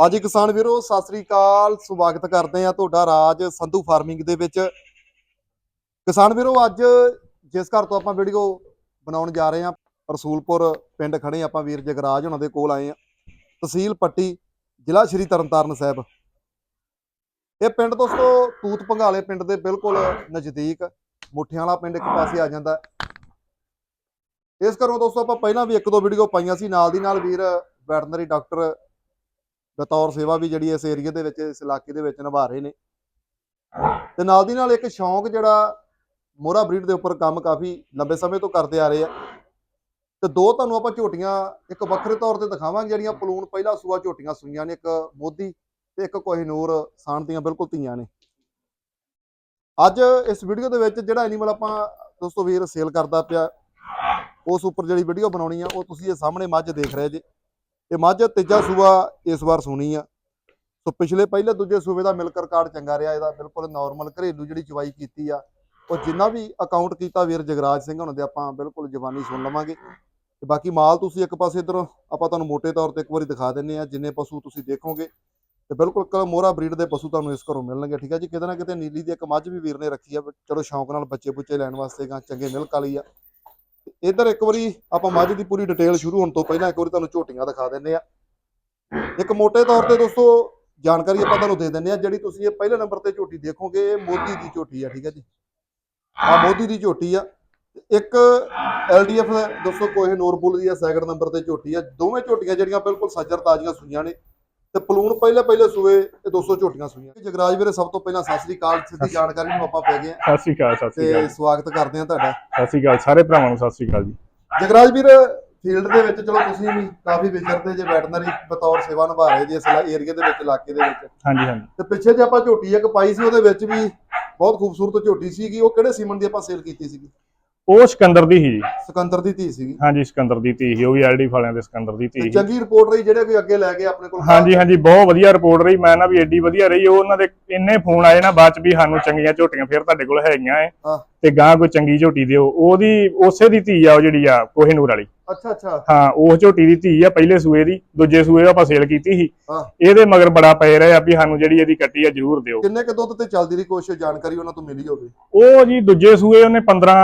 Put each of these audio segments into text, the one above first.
ਹਾਂਜੀ ਕਿਸਾਨ ਵੀਰੋ, ਸਤਿ ਸ੍ਰੀ ਅਕਾਲ। ਸਵਾਗਤ ਕਰਦੇ ਆ ਤੁਹਾਡਾ ਰਾਜ ਸੰਧੂ ਫਾਰਮਿੰਗ ਦੇ ਵਿੱਚ। ਕਿਸਾਨ ਵੀਰੋ, ਅੱਜ ਜਿਸ ਘਰ ਤੋਂ ਆਪਾਂ ਵੀਡੀਓ ਬਣਾਉਣ ਜਾ ਰਹੇ ਆ ਰਸੂਲਪੁਰ ਪਿੰਡ ਖੜੇ ਆਪਾਂ ਵੀਰ ਜਗਰਾਜ ਉਹਨਾਂ ਦੇ ਕੋਲ ਆਏ ਆ ਤਹਿਸੀਲ ਪੱਟੀ, ਜ਼ਿਲ੍ਹਾ ਸ਼੍ਰੀ ਤਰਨਤਾਰਨ ਸਾਹਿਬ। ਇਹ ਪਿੰਡ ਦੋਸਤੋ, ਤੂਤ ਭੰਗਾਲੇ ਪਿੰਡ ਦੇ ਬਿਲਕੁਲ ਨਜ਼ਦੀਕ, ਮੁੱਠਿਆਂ ਵਾਲਾ ਪਿੰਡ ਇੱਕ ਪਾਸੇ ਆ ਜਾਂਦਾ। ਇਸ ਘਰੋਂ ਦੋਸਤੋ ਆਪਾਂ ਪਹਿਲਾਂ ਵੀ ਇੱਕ ਦੋ ਵੀਡੀਓ ਪਾਈਆਂ ਸੀ, ਨਾਲ ਦੀ ਨਾਲ ਵੀਰ ਵੈਟਰਨਰੀ ਡਾਕਟਰ ਬਤੌਰ ਸੇਵਾ ਵੀ ਜਿਹੜੀ ਇਸ ਏਰੀਆ ਦੇ ਵਿੱਚ, ਇਸ ਇਲਾਕੇ ਦੇ ਵਿੱਚ ਨਿਭਾ ਰਹੇ ਨੇ। ਤੇ ਨਾਲ ਦੀ ਨਾਲ ਇੱਕ ਸ਼ੌਂਕ ਜਿਹੜਾ ਮੋਰਾ ਬਰੀਡ ਦੇ ਉੱਪਰ ਕੰਮ ਕਾਫੀ ਲੰਬੇ ਸਮੇਂ ਤੋਂ ਕਰਦੇ ਆ ਰਹੇ ਆ। ਤੇ ਦੋ ਤੁਹਾਨੂੰ ਆਪਾਂ ਝੋਟੀਆਂ, ਇੱਕ ਵੱਖਰੇ ਤੌਰ ਤੇ ਦਿਖਾਵਾਂਗੇ ਜਿਹੜੀਆਂ ਪਲੂਣ ਪਹਿਲਾ ਸੂਆ ਝੋਟੀਆਂ ਸੂਈਆਂ ਨੇ, ਇੱਕ ਮੋਦੀ ਤੇ ਇੱਕ ਕੋਹਿਨੂਰ ਸਾਣ ਦੀਆਂ ਬਿਲਕੁਲ ਧੀਆਂ ਨੇ। ਅੱਜ ਇਸ ਵੀਡੀਓ ਦੇ ਵਿੱਚ ਜਿਹੜਾ ਐਨੀਮਲ ਆਪਾਂ ਦੋਸਤੋ ਵੀਰ ਸੇਲ ਕਰਦਾ ਪਿਆ, ਉਸ ਉੱਪਰ ਜਿਹੜੀ ਵੀਡੀਓ ਬਣਾਉਣੀ ਆ, ਉਹ ਤੁਸੀਂ ਇਹ ਸਾਹਮਣੇ ਮੱਝ ਦੇਖ ਰਹੇ ਜੇ। ਇਹ ਮੱਝ ਤੀਜਾ ਸੂਬਾ ਇਸ ਵਾਰ ਸੁਣੀ ਆ। ਸੋ ਪਿਛਲੇ ਪਹਿਲੇ ਦੂਜੇ ਸੂਬੇ ਦਾ ਮਿਲਕ ਰਿਕਾਰਡ ਚੰਗਾ ਰਿਹਾ, ਇਹਦਾ ਬਿਲਕੁਲ ਨਾਰਮਲ ਘਰੇਲੂ ਜਿਹੜੀ ਚਵਾਈ ਕੀਤੀ ਆ, ਉਹ ਜਿੰਨਾ ਵੀ ਅਕਾਊਂਟ ਕੀਤਾ ਵੀਰ ਜਗਰਾਜ ਸਿੰਘ ਉਹਨਾਂ ਦੇ ਆਪਾਂ ਬਿਲਕੁਲ ਜਵਾਨੀ ਸੁਣ ਲਵਾਂਗੇ। ਤੇ ਬਾਕੀ ਮਾਲ ਤੁਸੀਂ ਇੱਕ ਪਾਸੇ ਇਧਰ ਆਪਾਂ ਤੁਹਾਨੂੰ ਮੋٹے ਤੌਰ ਤੇ ਇੱਕ ਵਾਰੀ ਦਿਖਾ ਦਿੰਨੇ ਆ, ਜਿੰਨੇ ਪਸ਼ੂ ਤੁਸੀਂ ਦੇਖੋਗੇ। ਤੇ ਬਿਲਕੁਲ ਕ, ਮੋਹਰਾ ਬਰੀਡ ਦੇ ਪਸ਼ੂ ਤੁਹਾਨੂੰ ਇਸ ਘਰੋਂ ਮਿਲਣਗੇ, ਠੀਕ ਹੈ ਜੀ? ਕਿਤੇ ਨਾ ਕਿਤੇ ਨੀਲੀ ਦੀ ਇੱਕ ਮੱਝ ਵੀ ਵੀਰ ਨੇ ਰੱਖੀ ਆ, ਚਲੋ ਸ਼ੌਂਕ ਨਾਲ ਬੱਚੇ ਬੁੱਚੇ ਲੈਣ ਵਾਸਤੇ ਗਾਂ ਚੰਗੇ ਮਿਲਕ ਵਾਲੀ ਆ। ਇੱਧਰ ਇੱਕ ਵਾਰੀ ਆਪਾਂ ਮੱਝ ਦੀ ਪੂਰੀ ਡਿਟੇਲ ਸ਼ੁਰੂ ਹੋਣ ਤੋਂ ਪਹਿਲਾਂ ਇੱਕ ਵਾਰੀ ਤੁਹਾਨੂੰ ਝੋਟੀਆਂ ਦਿਖਾ ਦਿੰਨੇ ਆ ਇੱਕ ਮੋٹے ਤੌਰ ਤੇ ਦੋਸਤੋ ਜਾਣਕਾਰੀ ਆਪਾਂ ਤੁਹਾਨੂੰ ਦੇ ਦਿੰਨੇ ਆ ਜਿਹੜੀ ਤੁਸੀਂ ਇਹ ਪਹਿਲੇ ਨੰਬਰ ਤੇ ਝੋਟੀ ਦੇਖੋਗੇ ਮੋਦੀ ਦੀ ਝੋਟੀ ਆ, ਠੀਕ ਹੈ ਜੀ। ਆ ਮੋਦੀ ਦੀ ਝੋਟੀ ਆ। ਤੇ ਇੱਕ ਐਲਡੀਐਫ ਦੋਸਤੋ ਕੋਹੇ ਨੂਰਪੁਰ ਦੀ ਆ, ਸੈਕਿੰਡ ਨੰਬਰ ਤੇ ਝੋਟੀ ਆ। ਦੋਵੇਂ ਝੋਟੀਆਂ ਜਿਹੜੀਆਂ ਬਿਲਕੁਲ ਸੱਜਰ ਤਾਜ਼ੀਆਂ ਸੂਈਆਂ ਨੇ। ਤੇ ਪਲੂਣ ਪਹਿਲੇ ਪਹਿਲੇ ਸੂਏ ਇਹ 200 ਝੋਟੀਆਂ ਸੂਈਆਂ। ਜਗਰਾਜ ਵੀਰੇ ਸਭ ਤੋਂ ਪਹਿਲਾਂ ਸਤਿ ਸ੍ਰੀ ਅਕਾਲ ਸਿੱਧੀ ਜਾਣਕਾਰੀ ਨੂੰ ਆਪਾਂ ਪੈ ਗਏ ਆ ਸਤਿ ਸ਼੍ਰੀ ਅਕਾਲ ਸਤਿ ਸ਼੍ਰੀ ਤੇ ਸਵਾਗਤ ਕਰਦੇ ਆ ਤੁਹਾਡਾ। ਸਤਿ ਸ਼੍ਰੀ ਅਕਾਲ ਸਾਰੇ ਭਰਾਵਾਂ ਨੂੰ ਸਤਿ ਸ਼੍ਰੀ ਅਕਾਲ ਜੀ। ਜਗਰਾਜ ਵੀਰ ਫੀਲਡ ਦੇ ਵਿੱਚ ਚਲੋ ਤੁਸੀਂ ਵੀ ਕਾਫੀ ਵਿਚਰਦੇ ਜੇ ਵੈਟਰਨਰੀ ਬਤੌਰ ਸੇਵਾ ਨਿਭਾ ਰਹੇ ਜੇ ਇਸ ਏਰੀਆ ਦੇ ਵਿੱਚ ਇਲਾਕੇ ਦੇ ਵਿੱਚ। ਹਾਂਜੀ ਹਾਂਜੀ। ਤੇ ਪਿੱਛੇ ਜੇ ਆਪਾਂ ਝੋਟੀ ਇੱਕ ਪਾਈ ਸੀ ਉਹਦੇ ਵਿੱਚ ਵੀ ਬਹੁਤ ਖੂਬਸੂਰਤ ਝੋਟੀ ਸੀਗੀ ਉਹ ਕਿਹੜੇ ਸੀਮਨ ਦੀ ਆਪਾਂ ਸੇਲ ਕੀਤੀ ਸੀਗੀ? ਉਹ ਸਿਕੰਦਰ ਦੀ ਸੀ ਜੀ। ਸਿਕੰਦਰ ਦੀ ਧੀ ਸੀਗੀ। ਹਾਂਜੀ ਸਿਕੰਦਰ ਦੀ ਧੀ ਸੀ ਉਹ ਵੀ ਐਲਡੀ ਫਾਲਿਆਂ ਦੇ ਸਿਕੰਦਰ ਦੀ ਧੀ ਤੇ ਸੀ। ਚੰਗੀ ਰਿਪੋਰਟ ਰਹੀ ਜਿਹੜੇ ਕੋਈ ਅੱਗੇ ਲੈ ਕੇ ਆਪਣੇ ਕੋਲ ਹਾਂਜੀ ਹਾਂਜੀ ਬਹੁਤ ਵਧੀਆ ਰਿਪੋਰਟ ਰਹੀ। ਮੈਂ ਨਾ ਵੀ ਐਡੀ ਵਧੀਆ ਰਹੀ। ਉਹ ਉਹਨਾਂ ਦੇ ਇੰਨੇ ਫੋਨ ਆਏ ਨਾ ਬਾਅਦ ਚ ਵੀ ਸਾਨੂੰ ਚੰਗੀਆਂ ਝੋਟੀਆਂ ਫਿਰ ਤੁਹਾਡੇ ਕੋਲ ਹੈਗੀਆਂ ਐ। ਹਾਂ। ਤੇ ਗਾਂ ਕੋਈ ਚੰਗੀ ਝੋਟੀ ਦਿਓ। ਉਹਦੀ ਉਸੇ ਦੀ ਧੀ ਆ ਉਹ ਜਿਹੜੀ ਆ ਕੋਹਿਨੂਰ ਵਾਲੀ। ਅੱਛਾ ਅੱਛਾ। ਹਾਂ ਉਹ ਝੋਟੀ ਦੀ ਧੀ ਆ ਪਹਿਲੇ ਸੂਏ ਦੀ ਦੂਜੇ ਸੂਏ ਦਾ ਆਪਾਂ ਸੇਲ ਕੀਤੀ ਸੀ। ਹਾਂ। ਇਹਦੇ ਮਗਰ ਬੜਾ ਪੈ ਰਿਹਾ ਵੀ ਸਾਨੂੰ ਜਿਹੜੀ ਇਹਦੀ ਕੱਟੀ ਆ ਜ਼ਰੂਰ ਦਿਓ। ਕਿੰਨੇ ਕੁ ਦੁੱਧ ਤੇ ਚੱਲਦੀ ਰਹੀ? ਕੋਸ਼ਿਸ਼ ਜਾਣਕਾਰੀ ਉਹਨਾਂ ਤੋਂ ਮਿਲੀ ਹੋਵੇ। ਉਹ ਜੀ ਦੂਜੇ ਸੂਏ ਉਹਨੇ 15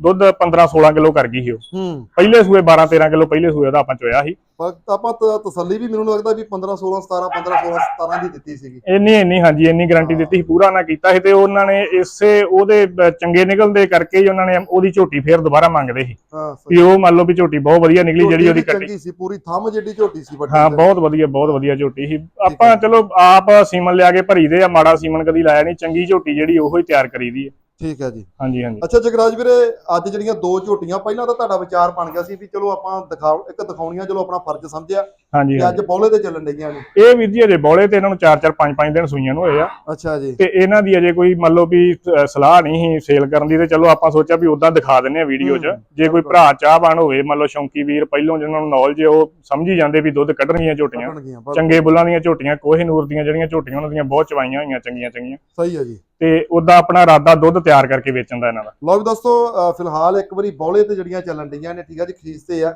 ਦੁੱਧ 15 16 ਕਿਲੋ ਕਰ ਗਈ ਸੀ ਉਹ। ਹੂੰ। ਪਹਿਲੇ ਸੂਏ 12 13 ਕਿਲੋ ਪਹਿਲੇ ਸੂਏ ਦਾ ਆਪਾਂ ਚੋਇਆ ਸੀ। ਪਰ ਆਪਾਂ ਤ- ਤਸੱਲੀ ਵੀ ਮੈਨੂੰ ਲੱਗਦਾ ਵੀ 15 16 17 15 16 17 ਦੀ ਦਿੱਤੀ ਸੀਗੀ। ਇੰਨੀ ਇੰਨੀ ਹਾਂਜੀ ਇੰਨੀ ਗਾਰੰਟੀ ਦਿੱਤੀ ਸੀ ਪੂਰਾ ਨਾ ਕੀਤਾ ਸੀ ਤੇ ਉਹਨਾਂ ਨੇ ਇਸੇ ਉਹਦੇ ਚੰਗੇ ਨਿਕਲਦੇ ਕਰਕੇ ਹੀ ਉਹਨਾਂ ਨੇ ਉਹਦੀ ਝੋਟੀ ਫੇਰ ਦੁਬਾਰਾ ਮੰਗਦੇ ਸੀ। ਹਾਂ ਸਹੀ। ਵੀ ਉਹ ਮੰਨ ਲਓ ਵੀ ਝੋਟੀ ਬਹੁਤ ਵਧੀਆ ਨਿਕਲੀ ਜਿਹੜੀ ਝੋਟੀ ਉਹਦੀ ਵੀ ਕੱਟੀ। ਚੰਗੀ ਸੀ ਪੂਰੀ ਥੰਮ ਜਿੱਡੀ ਝੋਟੀ ਸੀ ਵੱਡੀ ਹਾਂ। ਬਹੁਤ ਵਧੀਆ ਬਹੁਤ ਵਧੀਆ ਝੋਟੀ ਸੀ। ਆਪਾਂ ਚਲੋ ਆਪ ਸੀਮਨ ਲਿਆ ਕੇ ਭਰੀ ਦੇ ਆ ਮਾੜਾ ਸੀਮਨ ਕਦੀ ਲਾਇਆ ਨਹੀਂ ਚੰਗੀ ਝੋਟੀ ਜਿਹੜੀ ਉਹੋ ਹੀ ਤਿਆਰ ਕਰੀਦੀ ਹੈ। ਠੀਕ ਹੈ ਜੀ। ਹਾਂਜੀ ਹਾਂਜੀ। ਅੱਛਾ ਜਗਰਾਜ ਵੀਰੇ ਅੱਜ ਜਿਹੜੀਆਂ ਦੋ ਝੋਟੀਆਂ ਪਹਿਲਾਂ ਤਾਂ ਤੁਹਾਡਾ ਵਿਚਾਰ ਬਣ ਗਿਆ ਸੀ ਵੀ ਚਲੋ ਆਪਾਂ ਦਿਖਾਓ ਇੱਕ ਦਿਖਾਉਣੀਆਂ ਚਲੋ ਆਪਣਾ ਫਰਜ਼ ਸਮਝਿਆ। ਹਾਂਜੀ ਅੱਜ ਬੌਲੇ ਤੇ ਚੱਲਣ ਡਈਆਂ ਨੇ। ਇਹ ਵੀਰ ਜੀ ਅਜੇ ਬੌਲੇ ਤੇ ਇਹਨਾਂ ਨੂੰ 4-4 5-5 ਦਿਨ ਸੂਈਆਂ ਨੂੰ ਹੋਏ ਆ। ਅੱਛਾ ਜੀ। ਤੇ ਇਹਨਾਂ ਦੀ ਅਜੇ ਕੋਈ ਮੰਨ ਲਓ ਵੀ ਸਲਾਹ ਨਹੀਂ ਸੀ ਸੇਲ ਕਰਨ ਦੀ ਤੇ ਚਲੋ ਆਪਾਂ ਸੋਚਿਆ ਵੀ ਉਦਾਂ ਦਿਖਾ ਦਿੰਨੇ ਆ ਵੀਡੀਓ 'ਚ। ਜੇ ਕੋਈ ਭਰਾ ਚਾਹਵਾਨ ਹੋਵੇ ਮੰਨ ਲਓ ਸ਼ੌਂਕੀ ਵੀਰ ਪਹਿਲੋਂ ਜਿਹਨਾਂ ਨੂੰ ਨੌਲੇਜ ਉਹ ਸਮਝੀ ਜਾਂਦੇ ਵੀ ਦੁੱਧ ਕੱਢਣਗੀਆਂ ਝੋਟੀਆਂ। ਚੰਗੇ ਬੁੱਲਾਂ ਦੀਆਂ ਝੋਟੀਆਂ ਕੋਹੇ ਨੂਰ ਦੀਆਂ ਜਿਹੜੀਆਂ ਝੋਟੀਆਂ ਉਹਨਾਂ ਦੀਆਂ ਬਹੁਤ ਚਵਾਈਆਂ ਹੋਈਆਂ ਚੰਗੀਆਂ ਚੰਗੀਆਂ ਸਹੀ ਹੈ ਜੀ। ਤੇ ਉਦਾਂ ਆਪਣਾ ਇਰਾਦਾ ਦੁੱਧ ਤਿਆਰ ਕਰਕੇ ਵੇਚਣ ਦਾ ਇਹਨਾਂ ਦਾ। ਲਓ ਵੀ ਦੋਸਤੋ ਫਿਲਹਾਲ ਇੱਕ ਵਾਰੀ ਬੌਲੇ ਤੇ ਜਿਹੜੀਆਂ ਚੱਲਣ ਡਈਆਂ ਨੇ, ਠੀਕ ਹੈ ਜੀ, ਖੀਸ ਤੇ ਆ।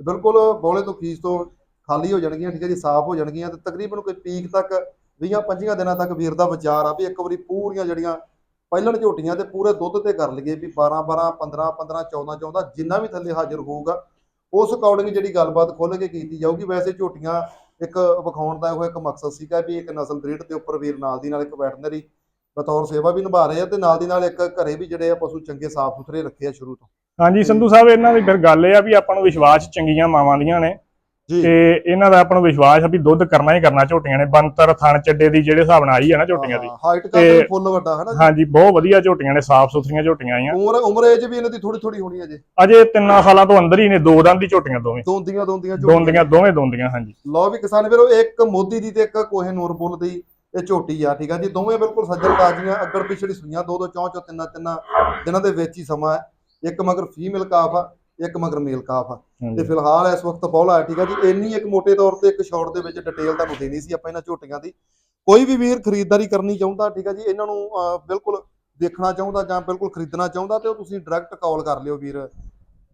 ਬਿਲਕੁਲ ਬੌਲੇ ਤੋਂ ਖੀਸ ਤੋਂ ਖਾਲੀ ਹੋ ਜਾਣਗੀਆਂ, ਠੀਕ ਹੈ ਜੀ, ਸਾਫ਼ ਹੋ ਜਾਣਗੀਆਂ ਤੇ ਤਕਰੀਬਨ ਕੋਈ ਪੀਕ ਤੱਕ 20 25 ਦਿਨਾਂ ਤੱਕ ਵੀਰ ਦਾ ਵਿਚਾਰ ਆ ਵੀ ਇੱਕ ਵਾਰੀ ਪੂਰੀਆਂ ਜਿਹੜੀਆਂ ਪਹਿਲਣ ਝੋਟੀਆਂ ਤੇ ਪੂਰੇ ਦੁੱਧ ਤੇ ਕਰ ਲਈਏ ਵੀ 12 12 15 15 14 14 ਜਿੰਨਾ ਵੀ ਥੱਲੇ ਹਾਜ਼ਰ ਹੋਊਗਾ, ਉਸ ਅਕੋਰਡਿੰਗ ਜਿਹੜੀ ਗੱਲਬਾਤ ਖੁੱਲ੍ਹ ਕੇ ਕੀਤੀ ਜਾਊਗੀ। ਵੈਸੇ ਝੋਟੀਆਂ ਇੱਕ ਵਿਖਾਉਣ ਦਾ ਉਹ ਇੱਕ ਮਕਸਦ ਸੀਗਾ ਵੀ ਇੱਕ ਨਸਲ ਬਰੀਡ ਦੇ ਉੱਪਰ ਵੀਰ ਨਾਲ ਦੀ ਨਾਲ ਇੱਕ ਵੈਟਰਨਰੀ ਬਤੌਰ ਸੇਵਾ ਵੀ ਨਿਭਾ ਰਹੇ ਆ ਤੇ ਨਾਲ ਦੀ ਨਾਲ ਇੱਕ ਘਰੇ ਵੀ ਜਿਹੜੇ ਆ ਪਸ਼ੂ ਚੰਗੇ ਸਾਫ਼ ਸੁਥਰੇ ਰੱਖੇ ਆ ਸ਼ੁਰੂ ਤੋਂ। ਹਾਂਜੀ ਸੰਧੂ ਸਾਹਿਬ ਇਹਨਾਂ ਦੀ ਫਿਰ ਗੱਲ ਇਹ ਆ ਵੀ ਆਪਾਂ ਨੂੰ ਵਿਸ਼ਵਾਸ ਚੰਗੀਆਂ ਮਾਵਾਂ ਦੀਆਂ ਨੇ। ਤੇ ਇਹਨਾਂ ਦਾ ਆਪਾਂ ਨੂੰ ਵਿਸ਼ਵਾਸ ਆ ਵੀ ਦੁੱਧ ਕਰਨਾ ਹੀ ਕਰਨਾ ਝੋਟੀਆਂ ਨੇ। ਬੰਤਰ ਥਣ ਚੱਡੇ ਦੀ ਜਿਹੜੇ ਹਿਸਾਬ ਨਾਲ ਆਈ ਆ ਨਾ ਝੋਟੀਆਂ ਦੀ। ਹਾਈਟ ਤੇ- ਕਰਕੇ ਫੁੱਲ ਵੱਡਾ ਹੈ ਨਾ? ਹਾਂਜੀ ਬਹੁਤ ਵਧੀਆ ਝੋਟੀਆਂ ਨੇ ਸਾਫ਼ ਸੁਥਰੀਆਂ ਝੋਟੀਆਂ ਆਈਆਂ। ਉਮਰ ਉਮਰ ਏਜ ਵੀ ਇਹਨਾਂ ਦੀ ਥੋੜੀ ਥੋੜੀ ਹੋਣੀ ਹੈ ਜੀ। ਅਜੇ ਤਿੰਨਾਂ ਸਾਲਾਂ ਤੋਂ ਅੰਦਰ ਹੀ ਨੇ ਦੋ ਦੰਦ ਦੀ ਝੋਟੀਆਂ ਦੋਵੇਂ। ਦੋਂਦੀਆਂ ਦੋਂਦੀਆਂ ਦੋਂਦੀਆਂ ਦੋਵੇਂ ਦੋਂਦੀਆਂ ਹਾਂਜੀ। ਲਓ ਵੀ ਕਿਸਾਨ ਵੀਰੋ ਇੱਕ ਮੋਦੀ ਦੀ ਤੇ ਇੱਕ ਕੋਹੇ ਨੂਰ ਬੁੱਲ ਦੀ ਇਹ ਝੋਟੀ ਆ ਠੀਕ ਆ ਜੀ? ਦੋਵੇਂ ਬਿਲਕੁਲ ਸੱਜਰ ਤਾਜ਼ੀਆਂ ਅੱਗੜ ਪਿਛੜੀ ਸੂਈਆਂ ਦੋ ਦੋ ਚੌਂ ਚੌ ਤਿੰਨਾਂ ਤਿੰਨਾਂ ਦਿਨਾਂ ਦੇ ਵਿੱਚ ਹੀ ਸਮਾਂ ਹੈ। ਇੱਕ ਮਗਰ ਫੀਮੇਲ ਕਾਫ ਆ ਇੱਕ ਮਗਰ ਮੇਲ ਕਾਫ ਆ। ਤੇ। ਫਿਲਹਾਲ ਇਸ ਵਕਤ ਬੌਲਾ ਹੈ ਠੀਕ ਆ ਜੀ? ਇੰਨੀ ਇੱਕ ਮੋٹے ਤੌਰ ਤੇ ਇੱਕ ਸ਼ਾਰਟ ਦੇ ਵਿੱਚ ਡਿਟੇਲ ਤੁਹਾਨੂੰ ਦੇਣੀ ਸੀ ਆਪਾਂ ਇਹਨਾਂ ਝੋਟੀਆਂ ਦੀ। ਕੋਈ ਵੀ ਵੀਰ ਖਰੀਦਦਾਰੀ ਕਰਨੀ ਚਾਹੁੰਦਾ ਠੀਕ ਆ ਜੀ? ਇਹਨਾਂ ਨੂੰ ਬਿਲਕੁਲ ਦੇਖਣਾ ਚਾਹੁੰਦਾ ਜਾਂ ਬਿਲਕੁਲ ਖਰੀਦਣਾ ਚਾਹੁੰਦਾ ਤੇ ਉਹ ਤੁਸੀਂ ਡਾਇਰੈਕਟ ਕਾਲ ਕਰ ਲਿਓ ਵੀਰ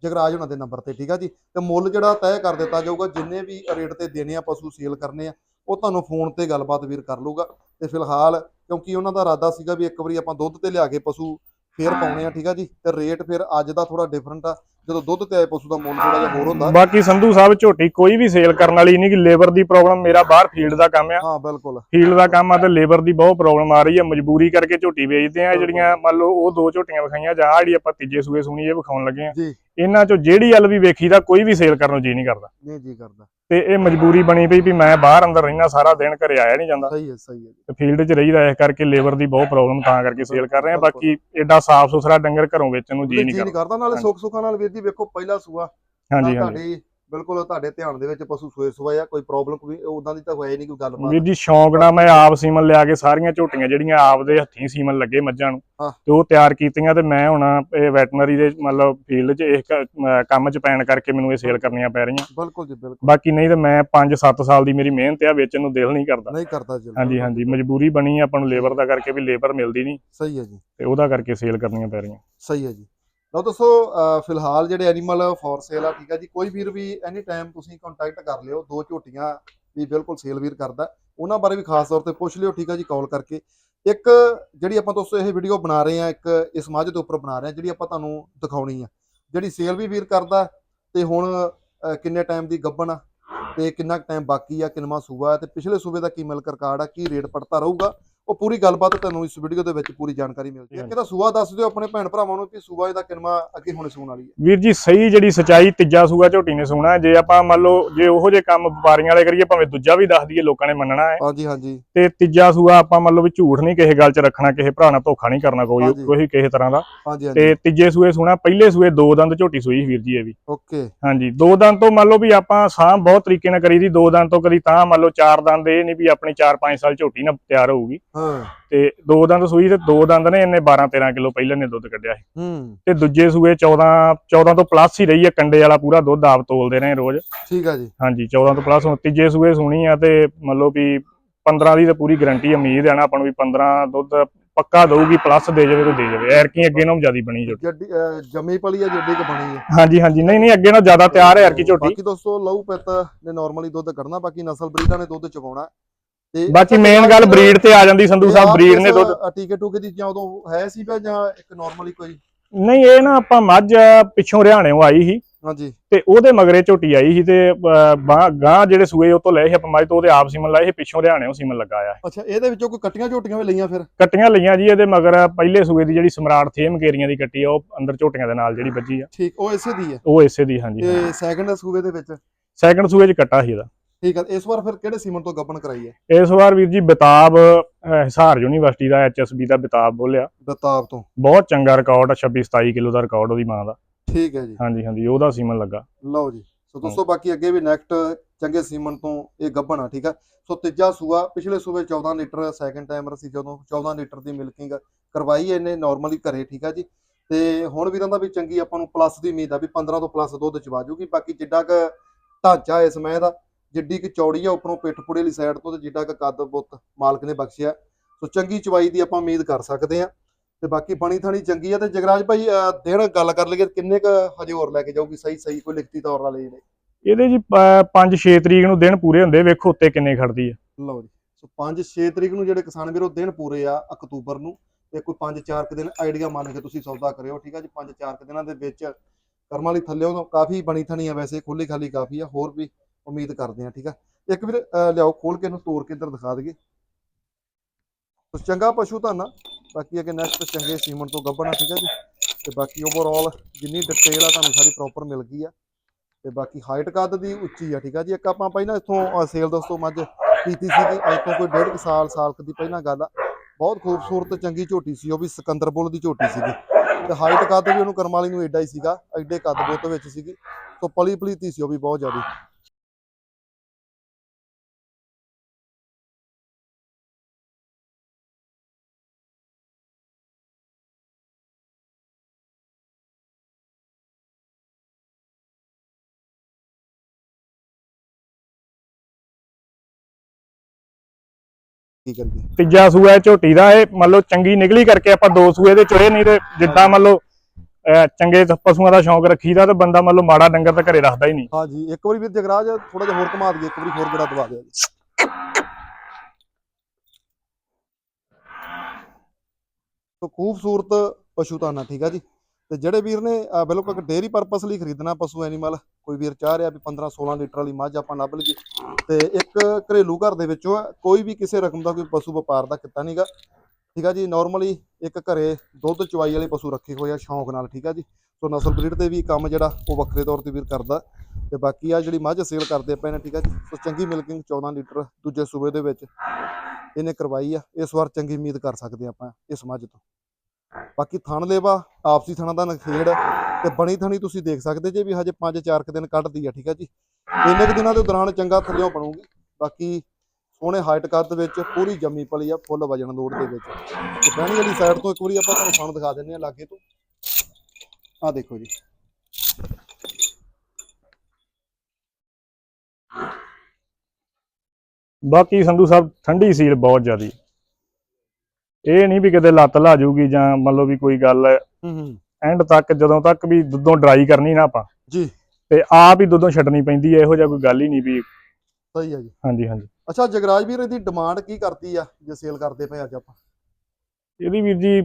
ਜਗਰਾਜ ਉਹਨਾਂ ਦੇ ਨੰਬਰ ਤੇ ਠੀਕ ਆ ਜੀ? ਤੇ ਮੁੱਲ ਜਿਹੜਾ ਤੈਅ ਕਰ ਦਿੱਤਾ ਜਾਊਗਾ ਜਿੰਨੇ ਵੀ ਰੇਟ ਤੇ ਦੇਣੇ ਆ ਪਸ਼ੂ ਸੇਲ ਕਰਨੇ ਆ ਉਹ ਤੁਹਾਨੂੰ ਫੋਨ ਤੇ ਗੱਲਬਾਤ ਵੀਰ ਕਰ ਲੂਗਾ ਤੇ ਫਿਲਹਾਲ ਕਿਉਂਕਿ ਉਹਨਾਂ ਦਾ ਇਰਾਦਾ ਸੀਗਾ ਵੀ ਇੱਕ ਵਾਰੀ ਆਪਾਂ ਦੁੱਧ ਤੇ ਲਿਆ ਕੇ ਪਸ਼ੂ ਫੇਰ ਪਾਉਣੇ ਆ ਠੀਕ ਆ ਜੀ? ਤੇ ਰੇਟ ਫਿਰ ਅੱਜ ਦਾ ਥੋੜਾ ਡਿਫਰੈਂਟ ਆ। ਜਦੋਂ ਦੁੱਧ ਤੇ ਆਏ ਪਸ਼ੂ ਦਾ ਮੁੱਲ ਥੋੜਾ ਜਿਹਾ ਹੋਰ ਹੁੰਦਾ। ਬਾਕੀ ਸੰਧੂ ਸਾਹਿਬ ਝੋਟੀ ਕੋਈ ਵੀ ਸੇਲ ਕਰਨ ਵਾਲੀ ਨਹੀਂ ਕਿ ਲੇਬਰ ਦੀ ਪ੍ਰੋਬਲਮ ਮੇਰਾ ਬਾਹਰ ਫੀਲਡ ਦਾ ਕੰਮ ਆ। ਹਾਂ ਬਿਲਕੁਲ। ਫੀਲਡ ਦਾ ਕੰਮ ਆ ਤੇ ਲੇਬਰ ਦੀ ਬਹੁਤ ਪ੍ਰੋਬਲਮ ਆ ਰਹੀ ਹੈ ਮਜਬੂਰੀ ਕਰਕੇ ਝੋਟੀ ਵੇਚਦੇ ਆ ਜਿਹੜੀਆਂ ਮੰਨ ਲਓ ਉਹ ਦੋ ਝੋਟੀਆਂ ਵਿਖਾਈਆਂ ਜਾਂ ਜਿਹੜੀ ਆਪਾਂ ਤੀਜੇ ਸੂਏ ਸੁਣੀ ਇਹ ਵਿਖਾਉਣ ਲੱਗੇ ਆ। ਜੀ। ਇਹਨਾਂ ਚੋਂ ਜਿਹੜੀ ਵੱਲ ਵੀ ਵੇਖੀ ਦਾ ਕੋਈ ਵੀ ਸੇਲ ਕਰਨ ਨੂੰ ਜੀ ਨਹੀਂ ਕਰਦਾ। ਨਹੀਂ ਜੀ ਕਰਦਾ। ਤੇ ਇਹ ਮਜਬੂਰੀ ਬਣੀ ਪਈ ਵੀ ਮੈਂ ਬਾਹਰ ਅੰਦਰ ਰਹਿਣਾ ਸਾਰਾ ਦਿਨ ਘਰੇ ਆਇਆ ਨਹੀਂ ਜਾਂਦਾ। ਸਹੀ ਹੈ ਸਹੀ ਹੈ ਤੇ ਫੀਲਡ 'ਚ ਰਹੀਦਾ ਇਸ ਕਰਕੇ ਲੇਬਰ ਦੀ ਬਹੁਤ ਪ੍ਰੋਬਲਮ ਤਾਂ ਕਰਕੇ ਸੇਲ ਕਰ ਰਹੇ ਆ ਬਾਕੀ ਐਡਾ ਸਾਫ਼ ਸੁਥਰਾ ਡੰਗਰ ਘਰੋਂ ਵੇਚਣ ਨੂੰ ਜੀ ਨਹੀਂ ਕਰਦਾ। ਨਾਲੇ। ਸੁੱਖ ਸੁੱਖਾਂ ਨਾਲ ਵੀਰ ਜੀ ਵੇਖੋ ਪਹਿਲਾ ਸੂਆ ਹਾਂਜੀ ਹਾਂਜੀ। ਬਿਲਕੁਲ ਤੁਹਾਡੇ ਧਿਆਨ ਦੇ ਵਿੱਚ ਪਸ਼ੂ ਸੋਏ ਸੋਏ ਆ ਕੋਈ ਪ੍ਰੋਬਲਮ ਕੋਈ ਉਦਾਂ ਦੀ ਤਾਂ ਹੋਇਆ ਹੀ ਨਹੀਂ ਕੋਈ ਗੱਲਬਾਤ। ਵੀਰ ਜੀ ਸ਼ੌਂਕ ਨਾਲ ਮੈਂ ਆਪ ਸੀਮਨ ਲਿਆ ਕੇ ਸਾਰੀਆਂ ਝੋਟੀਆਂ ਜਿਹੜੀਆਂ ਆਪ ਦੇ ਹੱਥੀਂ ਸੀਮਨ ਲੱਗੇ ਮੱਝਾਂ ਨੂੰ। ਤੇ ਉਹ ਤਿਆਰ ਕੀਤੀਆਂ ਤੇ ਮੈਂ ਹੁਣ ਇਹ ਵੈਟਰਨਰੀ ਦੇ ਮਤਲਬ ਫੀਲਡ 'ਚ ਅਮ ਕੰਮ 'ਚ ਪੈਣ ਕਰਕੇ ਮੈਨੂੰ ਇਹ ਸੇਲ ਕਰਨੀਆਂ ਪੈ ਰਹੀਆਂ। ਬਿਲਕੁਲ ਜੀ ਬਿਲਕੁਲ। ਬਾਕੀ ਨਹੀਂ ਤੇ ਮੈਂ 5-7 ਸਾਲ ਦੀ ਮੇਰੀ ਮਿਹਨਤ ਆ ਵੇਚਣ ਨੂੰ ਦਿਲ ਨਹੀਂ ਕਰਦਾ। ਨਹੀਂ ਕਰਦਾ ਜੀ ਹਾਂਜੀ ਹਾਂਜੀ ਮਜਬੂਰੀ ਬਣੀ ਆ ਆਪਾਂ ਨੂੰ ਲੇਬਰ ਦਾ ਕਰਕੇ ਵੀ ਲੇਬਰ ਮਿਲਦੀ ਨਹੀਂ ਸਹੀ ਹੈ ਜੀ। ਤੇ ਉਹਦਾ ਕਰਕੇ ਸੇਲ ਕਰਨੀਆਂ ਪੈ ਰਹੀਆਂ। ਸਹੀ ਹੈ ਜੀ। ਲਓ ਦੋਸਤੋ ਫਿਲਹਾਲ ਜਿਹੜੇ ਐਨੀਮਲ ਫੋਰ ਸੇਲ ਆ, ਠੀਕ ਆ ਜੀ, ਕੋਈ ਵੀਰ ਵੀ ਐਨੀ ਟਾਈਮ ਤੁਸੀਂ ਕੰਟੈਕਟ ਕਰ ਲਿਓ, ਦੋ ਝੋਟੀਆਂ ਵੀ ਬਿਲਕੁਲ ਸੇਲ ਵੀਰ ਕਰਦਾ, ਉਹਨਾਂ ਬਾਰੇ ਵੀ ਖਾਸ ਤੌਰ ਤੇ ਪੁੱਛ ਲਿਓ, ਠੀਕ ਆ ਜੀ ਕਾਲ ਕਰਕੇ। ਇੱਕ ਜਿਹੜੀ ਆਪਾਂ ਦੋਸਤੋ ਇਹ ਵੀਡੀਓ ਬਣਾ ਰਹੇ ਆ, ਇੱਕ ਇਸ ਮੱਝ ਦੇ ਉੱਪਰ ਬਣਾ ਰਹੇ ਆ, ਜਿਹੜੀ ਆਪਾਂ ਤੁਹਾਨੂੰ ਦਿਖਾਉਣੀ ਆ। ਜਿਹੜੀ ਸੇਲ ਵੀ ਵੀਰ ਕਰਦਾ, ਤੇ ਹੁਣ ਕਿੰਨੇ ਟਾਈਮ ਦੀ ਗੱਬਣ ਆ, ਤੇ ਕਿੰਨਾ ਟਾਈਮ ਬਾਕੀ ਆ ਕਿੰਨਵਾਂ ਸੂਬਾ ਹੈ ਤੇ ਪਿਛਲੇ ਸੂਬੇ ਦਾ ਕੀ ਮਿਲਕ ਰਿਕਾਰਡ ਆ, ਕੀ ਰੇਟ ਪੜਤਾ ਰਹੂਗਾ ਉਹ ਪੂਰੀ ਗੱਲਬਾਤ ਤੁਹਾਨੂੰ ਇਸ ਵੀਡੀਓ ਦੇ ਵਿੱਚ ਪੂਰੀ ਜਾਣਕਾਰੀ ਹੈ। ਹਾਂਜੀ। ਕਿਹਦਾ ਸੂਆ ਦੱਸ ਦਿਓ ਆਪਣੇ ਭੈਣ ਭਰਾਵਾਂ ਨੂੰ ਕਿ ਸੂਆ ਇਹਦਾ ਕਿੰਨਵਾਂ ਅੱਗੇ ਹੁਣ ਸੂਣ ਵਾਲੀ ਹੈ। ਵੀਰ ਜੀ ਸਹੀ ਜਿਹੜੀ ਸਚਾਈ ਤੀਜਾ ਸੂਆ ਝੋਟੀ ਨੇ ਸੋਣਾ ਜੇ ਆਪਾਂ ਮੰਨ ਲਓ ਜੇ ਉਹੋ ਜੇ ਕੰਮ ਵਪਾਰੀਆਂ ਵਾਲੇ ਕਰੀਏ ਭਾਵੇਂ ਦੂਜਾ ਵੀ ਦੱਸ ਦਈਏ ਲੋਕਾਂ ਨੇ ਮੰਨਣਾ ਹੈ। ਹਾਂਜੀ ਹਾਂਜੀ। ਤੇ ਤੀਜਾ ਸੂਆ ਆਪਾਂ ਮੰਨ ਲਓ ਵੀ ਝੂਠ ਨਹੀਂ ਕਿਸੇ ਗੱਲ 'ਚ ਰੱਖਣਾ ਕਿਸੇ ਭਰਾ ਨਾਲ ਧੋਖਾ ਨਹੀਂ ਕਰਨਾ ਕੋਈ। ਕੋਈ ਕਿਸੇ ਤਰ੍ਹਾਂ ਦਾ। ਤੇ ਤੀਜੇ ਸੂਏ ਸੋਣਾ ਪਹਿਲੇ ਸੂਏ ਦੋ ਦੰਦ ਝੋਟੀ ਸੂਈ ਵੀਰ ਜੀ ਇਹ ਵੀ। ਓਕੇ। ਹਾਂਜੀ ਦੋ ਦੰਦ ਤੋਂ ਮੰਨ ਲਓ ਵੀ ਆਪਾਂ ਸਾਹ ਬਹੁਤ ਤਰੀਕੇ ਨਾਲ ਕਰੀਦੀ ਦੋ ਦੰਦ ਤੋਂ ਕਦੀ ਤਾਂ ਮੰਨ ਲਓ ਚਾਰ ਦੰਦ ਇਹ ਨਹੀਂ ਵੀ ਆਪਣੀ 4-5 ਸਾਲ ਝੋਟੀ ਨਾ ਤਿਆਰ ਹੋਊਗੀ। ਹਾਂ। ਤੇ ਦੋ ਦੰਦ ਸੂਈ ਤੇ ਦੋ ਦੰਦ ਨੇ ਇਹਨੇ 12-13 ਕਿਲੋ ਪਹਿਲਾਂ ਨੇ ਦੁੱਧ ਕੱਢਿਆ ਸੀ। ਹੂੰ। ਤੇ ਦੂਜੇ ਸੂਏ 14 14 ਤੋਂ ਪਲੱਸ ਹੀ ਰਹੀ ਹੈ ਕੰਡੇ ਵਾਲਾ ਪੂਰਾ ਦੁੱਧ ਆਪ ਤੋਲਦੇ ਰਹੇ ਰੋਜ਼। ਠੀਕ ਆ ਜੀ। ਹਾਂਜੀ 14 ਤੋਂ ਪਲੱਸ ਹੁਣ ਤੀਜੇ ਸੂਏ ਸੁਣੀ ਆ ਤੇ ਮੰਨ ਲਓ ਵੀ 15 ਦੀ ਤਾਂ ਪੂਰੀ ਗਾਰੰਟੀ ਉਮੀਦ ਹੈ ਨਾ ਆਪਾਂ ਨੂੰ ਵੀ 15 ਦੁੱਧ ਪੱਕਾ ਦਊਗੀ ਪਲੱਸ ਦੇ ਜਾਵੇ ਤਾਂ ਦੇ ਜਾਵੇ। ਐਰਕੀ ਅੱਗੇ ਨਾਲੋਂ ਜ਼ਿਆਦਾ ਬਣੀ ਝੋਟੀ। ਜੰਮੀ ਪਲੀ ਆ ਜੱਡੀ ਕ ਬਣੀ ਹੈ ਹਾਂਜੀ ਹਾਂਜੀ ਨਹੀਂ ਨਹੀਂ ਅੱਗੇ ਨਾਲੋਂ ਜ਼ਿਆਦਾ ਤਿਆਰ ਹੈ ਐਰਕੀ ਝੋਟੀ। ਬਾਕੀ ਦੋਸਤੋ ਲਹੂ ਪਿੱਤ ਨੇ ਨਾਰਮਲੀ ਦੁੱਧ ਕੱਢਣਾ ਬਾਕੀ ਨਸਲ ਬਰੀਡਾਂ ਨੇ ਦੁੱਧ ਚੁਗਾਉਣਾ ਤੇ ਬਾਕੀ ਮੇਨ ਗੱਲ ਬਰੀਡ ਤੇ ਆ ਜਾਂਦੀ ਸੰਧੂ ਸਾਹਿਬ ਬਰੀਡ ਨੇ ਦੁੱਧ ਟੀਕੇ ਟੂਕੇ ਦੀ ਜਾਂ ਉਦੋਂ ਹੈ ਸੀ ਜਾਂ ਇੱਕ ਨਾਰਮਲੀ ਕੋਈ? ਨਹੀਂ ਇਹ ਨਾ ਆਪਾਂ ਮੱਝ ਪਿੱਛੋਂ ਹਰਿਆਣਿਓਂ ਆਈ ਸੀ। ਹਾਂਜੀ। ਤੇ ਉਹਦੇ ਮਗਰੇ ਝੋਟੀ ਆਈ ਸੀ ਤੇ ਗਾਂ ਜਿਹੜੇ ਸੂਏ ਉਹ ਤੋਂ ਲਏ ਸੀ ਆਪਾਂ ਮੱਝ ਤੋਂ ਉਹਦੇ ਆਪ ਸੀਮਨ ਲਾਏ ਸੀ ਪਿੱਛੋਂ ਹਰਿਆਣਿਓਂ ਸੀਮਨ ਲਗਾਇਆ ਅੱਛਾ ਇਹਦੇ ਵਿੱਚੋਂ ਕੋਈ ਕੱਟੀਆਂ ਝੋਟੀਆਂ ਵੀ ਲਈਆਂ ਫਿਰ? ਕੱਟੀਆਂ ਲਈਆਂ ਜੀ ਇਹਦੇ ਮਗਰ ਪਹਿਲੇ ਸੂਏ ਦੀ ਜਿਹੜੀ ਸਮਰਾਟ ਥੇਮ ਕੇਰੀਆਂ ਦੀ ਕੱਟੀ ਆ ਉਹ ਅੰਦਰ ਝੋਟੀਆਂ ਦੇ ਨਾਲ ਜਿਹੜੀ ਵੱਜੀ ਆ। ਠੀਕ ਉਹ ਇਸੇ ਦੀ ਹੈ ਉਹ ਇਸੇ ਦੀ ਹਾਂਜੀ ਤੇ ਸੈਕੰਡ ਸੂਬੇ ਦੇ ਵਿੱਚ? ਸੈਕੰਡ ਸੂਏ 'ਚ ਕੱਟਾ ਸੀ ਇਹਦਾ। ਠੀਕ ਹੈ ਇਸ ਵਾਰ ਫਿਰ ਕਿਹੜੇ ਸੀਮਨ ਤੋਂ ਗੱਬਣ ਕਰਾਈ ਹੈ? ਇਸ ਵਾਰ ਵੀਰ ਜੀ ਬਿਤਾਬ ਅਹ, ਹਿਸਾਰ ਯੂਨੀਵਰਸਿਟੀ ਦਾ ਐਚਐਸਬੀ ਦਾ ਬਿਤਾਬ ਬੋਲਿਆ। ਦਤਾਬ ਤੋਂ। ਬਹੁਤ ਚੰਗਾ ਰਿਕਾਰਡ ਆ 26 27 ਕਿਲੋ ਦਾ ਰਿਕਾਰਡ ਉਹਦੀ ਮਾਂ ਦਾ। ਠੀਕ ਹੈ ਜੀ। ਹਾਂਜੀ ਹਾਂਜੀ ਉਹਦਾ ਸੀਮਨ ਲੱਗਾ। ਲਓ ਜੀ ਸੋ ਦੋਸਤੋ ਬਾਕੀ ਅੱਗੇ ਵੀ ਨੈਕਸਟ ਚੰਗੇ ਸੀਮਨ ਤੋਂ ਇਹ ਗੱਭਣ ਆ ਠੀਕ ਆ। ਸੋ ਤੀਜਾ ਸੂਆ ਪਿਛਲੇ ਸੂਬੇ 14 ਲੀਟਰ ਸੈਕੰਡ ਟਾਈਮਰ ਸੀ ਜਦੋਂ 14 ਲੀਟਰ ਦੀ ਮਿਲਕਿੰਗ ਕਰਵਾਈ ਇਹਨੇ ਨਾਰਮਲੀ ਘਰੇ ਠੀਕ ਆ ਜੀ। ਤੇ ਹੁਣ ਵੀਰਾਂ ਦਾ ਵੀ ਚੰਗੀ ਆਪਾਂ ਨੂੰ ਪਲੱਸ ਦੀ ਉਮੀਦ ਆ ਵੀ 15 ਤੋਂ ਪਲੱਸ ਦੁੱਧ ਚਵਾ ਜੂਗੀ ਬਾਕੀ ਜਿੱਡਾ ਕ ਢਾਂਚਾ ਇਸ ਮੈਂ ਦਾ ਜਿੱਡੀ ਕਿ ਚੌੜੀ ਆ ਉੱਪਰੋਂ ਪਿੱਠ ਪੁੜੇ ਵਾਲੀ ਸਾਈਡ ਤੋਂ ਤੇ ਜਿੱਡਾ ਕ ਕੱਦ ਬੁੱਤ ਮਾਲਕ ਨੇ ਬਖਸ਼ਿਆ। ਸੋ ਚੰਗੀ ਚਵਾਈ ਦੀ ਆਪਾਂ ਉਮੀਦ ਕਰ ਸਕਦੇ ਆ ਤੇ ਬਾਕੀ ਬਣੀ ਥਾਣੀ ਚੰਗੀ ਆ ਤੇ ਜਗਰਾਜ ਭਾਈ ਦਿਨ ਗੱਲ ਕਰ ਲਈਏ ਕਿੰਨੇ ਕ ਹਜੇ ਹੋਰ ਲੈ ਕੇ ਜਾਊਗੀ? ਸਹੀ ਸਹੀ ਕੋਈ ਲਿਖਤੀ ਤੌਰ ਨਾਲ ਜਿਹੜੇ ਇਹਦੇ ਜੀ 5-6 ਤਰੀਕ ਨੂੰ ਦਿਨ ਪੂਰੇ ਹੁੰਦੇ ਵੇਖੋ ਉੱਤੇ ਕਿੰਨੇ ਖੜਦੀ ਆ। ਲਓ ਜੀ ਸੋ 5-6 ਤਰੀਕ ਨੂੰ ਜਿਹੜੇ ਕਿਸਾਨ ਵੀਰੋ ਦਿਨ ਪੂਰੇ ਆ ਅਕਤੂਬਰ ਨੂੰ ਤੇ ਕੋਈ 5-4 ਕੁ ਦਿਨ ਆਈਡੀਆ ਮੰਨ ਕੇ ਤੁਸੀਂ ਸੌਦਾ ਕਰਿਓ ਠੀਕ ਆ ਜੀ? 5-4 ਕੁ ਦਿਨਾਂ ਦੇ ਵਿੱਚ ਕਰਮਾਂ ਵਾਲੀ ਥੱਲੇ ਤੋਂ ਕਾਫੀ ਬਣੀ ਥਣੀ ਆ ਵੈਸੇ ਖੁੱਲੀ ਖਾਲੀ ਕਾਫੀ ਆ ਹੋਰ ਵੀ ਉਮੀਦ ਕਰਦੇ ਹਾਂ, ਠੀਕ ਆ? ਇੱਕ ਵੀਰ ਲਿਆਓ ਖੋਲ ਕੇ ਇਹਨੂੰ ਤੋੜ ਕੇ ਇੱਧਰ ਦਿਖਾ ਦਈਏ। ਸੋ ਚੰਗਾ ਪਸ਼ੂ ਧਨ ਬਾਕੀ ਅੱਗੇ ਨੈਕਸਟ ਚੰਗੇ ਸੀਮਨ ਤੋਂ ਗੱਭਣਾ, ਠੀਕ ਆ ਜੀ? ਤੇ ਬਾਕੀ ਓਵਰਆਲ ਜਿੰਨੀ ਡਿਟੇਲ ਆ, ਤੁਹਾਨੂੰ ਸਾਰੀ ਪ੍ਰੋਪਰ ਮਿਲ ਗਈ ਆ। ਤੇ ਬਾਕੀ ਹਾਈਟ ਕੱਦ ਦੀ ਉੱਚੀ ਆ, ਠੀਕ ਆ ਜੀ? ਇੱਕ ਆਪਾਂ ਪਹਿਲਾਂ ਇੱਥੋਂ ਸੇਲ ਦੋਸਤੋ ਮੱਝ ਕੀਤੀ ਸੀਗੀ। ਅੱਜ ਤੋਂ ਕੋਈ ਡੇਢ ਕੁ ਸਾਲ ਸਾਲ ਦੀ ਪਹਿਲਾਂ ਗੱਲ ਆ। ਬਹੁਤ ਖੂਬਸੂਰਤ, ਚੰਗੀ ਝੋਟੀ ਸੀ, ਉਹ ਵੀ ਸਿਕੰਦਰ ਬੁੱਲ ਦੀ ਝੋਟੀ ਸੀਗੀ। ਤੇ ਹਾਈਟ ਕੱਦ ਵੀ ਉਹਨੂੰ ਕਰਮਾਲੀ ਨੂੰ ਏਡਾ ਹੀ ਸੀਗਾ, ਐਡੇ ਕੱਦ ਬੋਤ ਵਿੱਚ ਸੀਗੀ। ਸੋ ਪਲੀ ਪਲੀਤੀ ਸੀ ਉਹ ਵੀ ਬਹੁਤ ਜ਼ਿਆਦਾ। ਕੀ ਕਰੀਏ ਤੀਜਾ ਸੂਆ ਹੈ ਝੋਟੀ ਦਾ ਇਹ ਮੰਨ ਲਓ ਚੰਗੀ ਨਿਕਲੀ ਕਰਕੇ ਆਪਾਂ ਦੋ ਸੂਏ ਦੇ ਚੋਏ ਨਹੀਂ ਤੇ ਜਿੱਦਾਂ ਮੰਨ ਲਓ ਚੰਗੇ ਪਸ਼ੂਆਂ ਦਾ ਸ਼ੌਂਕ ਰੱਖੀਦਾ ਤੇ ਬੰਦਾ ਮੰਨ ਲਓ ਮਾੜਾ ਡੰਗਰ ਤਾਂ ਘਰੇ ਰੱਖਦਾ ਹੀ ਨਹੀਂ। ਹਾਂਜੀ ਇੱਕ ਵਾਰੀ ਵੀ ਜਗਰਾਜ ਥੋੜਾ ਜਿਹਾ ਹੋਰ ਘੁਮਾ ਦਈਏ ਇੱਕ ਵਾਰੀ ਹੋਰ ਗੜਾ ਦਵਾ ਦਿਓ ਤੋ ਖੂਬਸੂਰਤ ਪਸ਼ੂ ਤਾਨਾ ਠੀਕ ਆ ਜੀ? ਤੇ ਜਿਹੜੇ ਵੀਰ ਨੇ ਬਿਲਕੁਲ ਇੱਕ ਡੇਅਰੀ ਪਰਪਸ ਲਈ ਖਰੀਦਣਾ ਪਸ਼ੂ ਐਨੀਮਲ ਕੋਈ ਵੀਰ ਚਾਹ ਰਿਹਾ ਵੀ 15 16 ਲੀਟਰ ਵਾਲੀ ਮੱਝ ਆਪਾਂ ਲੱਭ ਲਈਏ। ਤੇ ਇੱਕ ਘਰੇਲੂ ਘਰ ਦੇ ਵਿੱਚੋਂ ਕੋਈ ਵੀ ਕਿਸੇ ਰਕਮ ਦਾ ਕੋਈ ਪਸ਼ੂ ਵਪਾਰ ਦਾ ਕਿੱਤਾ ਨਹੀਂਗਾ ਠੀਕ ਆ ਜੀ ਨਾਰਮਲੀ ਇੱਕ ਘਰੇ ਦੁੱਧ ਚਵਾਈ ਵਾਲੇ ਪਸ਼ੂ ਰੱਖੇ ਹੋਏ ਆ ਸ਼ੌਂਕ ਨਾਲ ਠੀਕ ਆ ਜੀ। ਸੋ ਨਸਲ ਬਰੀਡ ਤੇ ਵੀ ਕੰਮ ਜਿਹੜਾ ਉਹ ਵੱਖਰੇ ਤੌਰ ਤੇ ਵੀਰ ਕਰਦਾ। ਤੇ ਬਾਕੀ ਆ ਜਿਹੜੀ ਮੱਝ ਸੇਲ ਕਰਦੇ ਆਪਾਂ ਨੇ ਠੀਕ ਆ ਜੀ ਸੋ ਚੰਗੀ ਮਿਲਕਿੰਗ 14 ਲੀਟਰ ਦੂਜੇ ਸੂਬੇ ਦੇ ਵਿੱਚ ਇਹਨੇ ਕਰਵਾਈ ਆ। ਇਸ ਵਾਰ ਚੰਗੀ ਉਮੀਦ ਕਰ ਸਕਦੇ ਆਪਾਂ ਇਸ ਮੱਝ ਤੋਂ। ਬਾਕੀ ਥਣ ਲੇਵਾ, ਆਪਸੀ ਥਣਾ ਦਾ ਨਖੇੜ ਤੇ ਬਣੀ ਥਣੀ ਤੁਸੀਂ ਦੇਖ ਸਕਦੇ ਜੇ ਵੀ ਹਜੇ 5-4 ਕੁ ਦਿਨ ਕੱਢਦੀ ਆ, ਠੀਕ ਆ ਜੀ? ਇੰਨੇ ਕੁ ਦਿਨਾਂ ਦੇ ਦੌਰਾਨ ਚੰਗਾ ਥੱਲਿਓਂ ਬਣੂਗੀ। ਬਾਕੀ ਸੋਹਣੇ ਹਾਈਟ ਕੱਦ ਵਿੱਚ ਪੂਰੀ ਜੰਮੀ ਪਲੀ ਆ, ਫੁੱਲ ਵਜਣ ਲੋੜ ਦੇ ਵਿੱਚ। ਤੇ ਬਹਿਣੀ ਵਾਲੀ ਸਾਈਡ ਤੋਂ ਇੱਕ ਵਾਰੀ ਆਪਾਂ ਤੁਹਾਨੂੰ ਥਣ ਦਿਖਾ ਦਿੰਦੇ ਆ ਲਾਗੇ ਤੋਂ। ਆ ਦੇਖੋ ਜੀ। ਬਾਕੀ ਸੰਧੂ ਸਾਹਿਬ, ਠੰਡੀ ਸੀਲ ਬਹੁਤ ਜ਼ਿਆਦੀ। ਇਹ ਨਹੀਂ ਵੀ ਕਿਤੇ ਲੱਤ ਲਾ ਜਾਊਗੀ ਜਾਂ ਮੰਨ ਲਓ ਵੀ ਕੋਈ ਗੱਲ ਹੂੰ ਹੂੰ। ਐਂਡ ਤੱਕ ਜਦੋਂ ਤੱਕ ਵੀ ਦੁੱਧੋਂ ਡਰਾਈ ਕਰਨੀ ਨਾ ਆਪਾਂ ਜੀ। ਤੇ ਆਪ ਹੀ ਦੁੱਧੋਂ ਛੱਡਣੀ ਪੈਂਦੀ ਹੈ ਇਹੋ ਜਿਹਾ ਕੋਈ ਗੱਲ ਹੀ ਨਹੀਂ ਵੀ ਸਹੀ ਆ ਜੀ। ਹਾਂਜੀ ਹਾਂਜੀ। ਅੱਛਾ ਜਗਰਾਜ ਵੀਰ ਇਹਦੀ ਡਿਮਾਂਡ ਕੀ ਕਰਦੀ ਆ ਜੇ ਸੇਲ ਕਰਦੇ ਪਏ ਅੱਜ ਆਪਾਂ? ਇਹਦੀ ਵੀਰ ਜੀ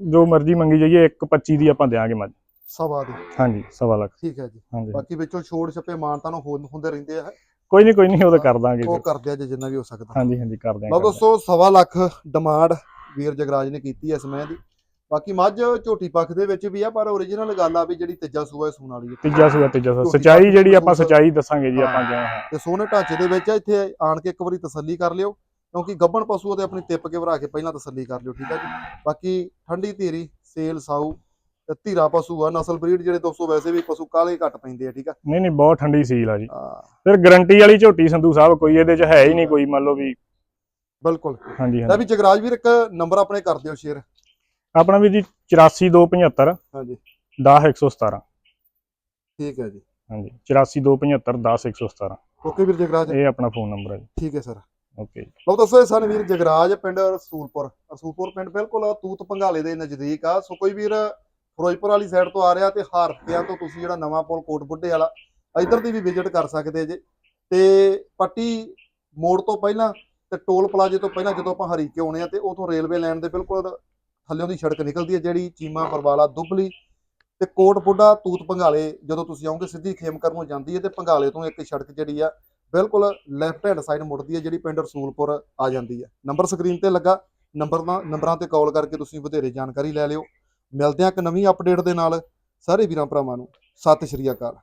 ਜੋ ਮਰਜ਼ੀ ਮੰਗੀ ਜਾਈਏ 1.25 ਦੀ ਆਪਾਂ ਦਿਆਂਗੇ ਮੱਝ। ਸਵਾ ਦੀ। ਹਾਂਜੀ ਸਵਾ ਲੱਖ। ਠੀਕ ਹੈ ਜੀ। ਹਾਂਜੀ। ਬਾਕੀ ਵਿੱਚੋਂ ਛੋੜ ਛੱਪੇ ਮਾਨਤਾ ਨੂੰ ਹੋ- ਹੁੰਦੇ ਰਹਿੰਦੇ ਆ ਕੋਈ ਨਹੀਂ ਕੋਈ ਨਹੀਂ ਉਹ ਤਾਂ ਕਰ ਦਾਂਗੇ ਉਹ ਜੀ। ਕਰਦੇ ਆ ਜੇ ਜਿੰਨਾ ਵੀ ਹੋ ਸਕਦਾ। ਹਾਂਜੀ ਹਾਂਜੀ ਕਰ ਦਿਆਂਗੇ ਲਓ ਦੋਸਤੋ ਸਵਾ ਲੱਖ ਡਿਮਾਂਡ ਵੀਰ ਜਗਰਾਜ ਨੇ ਕੀਤੀ ਇਸ ਮੈਂ ਦੀ। ਬਾਕੀ ਮੱਝ ਝੋਟੀ ਪੱਖ ਦੇ ਵਿੱਚ ਵੀ ਆ ਪਰ ਓਰੀਜਨਲ ਗੱਲ ਆ ਵੀ ਜਿਹੜੀ ਤੀਜਾ ਸੂਆ ਸੂਣ ਵਾਲੀ ਹੈ। ਤੀਜਾ ਸੂਆ ਤੀਜਾ ਸੂਆ। ਸਚਾਈ ਜਿਹੜੀ ਆਪਾਂ। ਸਚਾਈ ਦੱਸਾਂਗੇ ਜੀ। ਆਪਾਂ ਹਾਂ। ਤੇ ਸੋਹਣੇ ਢਾਂਚੇ ਦੇ ਵਿੱਚ ਇੱਥੇ ਆਣ ਕੇ ਇੱਕ ਵਾਰੀ ਤਸੱਲੀ ਕਰ ਲਿਓ ਕਿਉਂਕਿ ਗੱਬਣ ਪਸ਼ੂ ਉਹਦੇ ਆਪਣੀ ਤਿੱਪ ਕੇ ਭਰਾ ਕੇ ਪਹਿਲਾਂ ਤਸੱਲੀ ਕਰ ਲਿਓ ਠੀਕ ਆ ਜੀ। ਬਾਕੀ ਠੰਡੀ ਧੀਰੀ ਸੇਲ ਸਾਊ ਤੇ ਧੀਰਾ ਪਸ਼ੂ ਆ ਨਸਲ ਬਰੀਡ ਜਿਹੜੇ ਦੋਸਤੋ ਵੈਸੇ ਵੀ ਪਸ਼ੂ ਕਾਲੇ ਘੱਟ ਪੈਂਦੇ ਆ ਠੀਕ ਆ? ਨਹੀਂ ਨਹੀਂ ਬਹੁਤ ਠੰਡੀ ਸੀਲ ਆ ਜੀ। ਫਿਰ ਗਰੰਟੀ ਵਾਲੀ ਝੋਟੀ ਸੰਧੂ ਸਾਹਿਬ ਕੋਈ ਇਹਦੇ ਚ ਹੈ ਹੀ ਨਹੀਂ ਕੋਈ ਮੰਨ ਲਓ ਵੀ ਬਿਲਕੁਲ। ਹਾਂਜੀ ਲੈ ਹਾਂਜੀ। ਵੀ ਜਗਰਾਜ ਵੀਰ ਇੱਕ ਨੰਬਰ ਆਪਣੇ ਕਰ ਦਿਓ ਸ਼ੇਅਰ। ਆਪਣਾ ਵੀਰ ਜੀ 84275 ਹਾਂਜੀ। 10117 ਠੀਕ ਹੈ ਜੀ। ਹਾਂਜੀ 84275 10117 ਓਕੇ ਵੀਰ ਜਗਰਾਜ। ਇਹ ਆਪਣਾ ਫੋਨ ਨੰਬਰ ਹੈ ਜੀ। ਠੀਕ ਹੈ ਸਰ। ਓਕੇ ਲਓ ਦੱਸੋ ਇਹ ਸਨ ਵੀਰ ਜਗਰਾਜ ਪਿੰਡ ਰਸੂਲਪੁਰ ਰਸੂਲਪੁਰ ਪਿੰਡ ਬਿਲਕੁਲ ਤੂਤ ਪੰਗਾਲੇ ਦੇ ਨਜ਼ਦੀਕ ਆ। ਸੋ ਕੋਈ ਵੀਰ ਫਿਰੋਜ਼ਪੁਰ ਵਾਲੀ ਸਾਈਡ ਤੋਂ ਆ ਰਿਹਾ ਤੇ ਹਾਰਪਿਆਂ ਤੋਂ ਤੁਸੀਂ ਜਿਹੜਾ ਨਵਾਂ ਪੁਲ ਕੋਟ ਬੁੱਢੇ ਵਾਲਾ, ਇੱਧਰ ਦੀ ਵੀ ਵਿਜ਼ਿਟ ਕਰ ਸਕਦੇ ਜੇ। ਤੇ ਪੱਟੀ ਮੋੜ ਤੋਂ ਪਹਿਲਾਂ ਤੇ ਟੋਲ ਪਲਾਜ਼ੇ ਤੋਂ ਪਹਿਲਾਂ ਜਦੋਂ ਆਪਾਂ ਹਰੀਕੇ ਆਉਣੇ ਆ ਤੇ ਉਥੋਂ ਰੇਲਵੇ ਲਾਈਨ ਦੇ ਬਿਲਕੁਲ ਥੱਲਿਓਂ ਦੀ ਸੜਕ ਨਿਕਲਦੀ ਹੈ, ਜਿਹੜੀ ਚੀਮਾ ਪਰਵਾਲਾ ਦੁੱਬਲੀ ਤੇ ਕੋਟ ਬੁੱਢਾ, ਤੂਤ ਪੰਗਾਲੇ ਜਦੋਂ ਤੁਸੀਂ ਆਉਂਗੇ ਸਿੱਧੀ ਖੇਮਕਰ ਨੂੰ ਜਾਂਦੀ ਹੈ ਤੇ ਪੰਗਾਲੇ ਤੋਂ ਇੱਕ ਸੜਕ ਜਿਹੜੀ ਆ ਬਿਲਕੁਲ ਲੈਫਟ ਹੈਂਡ ਸਾਈਡ ਮੁੜਦੀ ਹੈ, ਜਿਹੜੀ ਪਿੰਡ ਰਸੂਲਪੁਰ ਆ ਜਾਂਦੀ ਹੈ। ਨੰਬਰ ਸਕਰੀਨ ਤੇ ਲੱਗਾ, ਨੰਬਰ ਨੰਬਰਾਂ ਤੇ ਕਾਲ ਕਰਕੇ ਤੁਸੀਂ ਵਧੇਰੇ ਜਾਣਕਾਰੀ ਲੈ ਲਿਓ। ਮਿਲਦੇ ਹਾਂ ਇੱਕ ਨਵੀਂ ਅਪਡੇਟ ਦੇ ਨਾਲ ਸਾਰੇ ਵੀਰਾਂ ਭਰਾਵਾਂ ਨੂੰ। ਸਤਿ ਸ਼੍ਰੀ ਅਕਾਲ।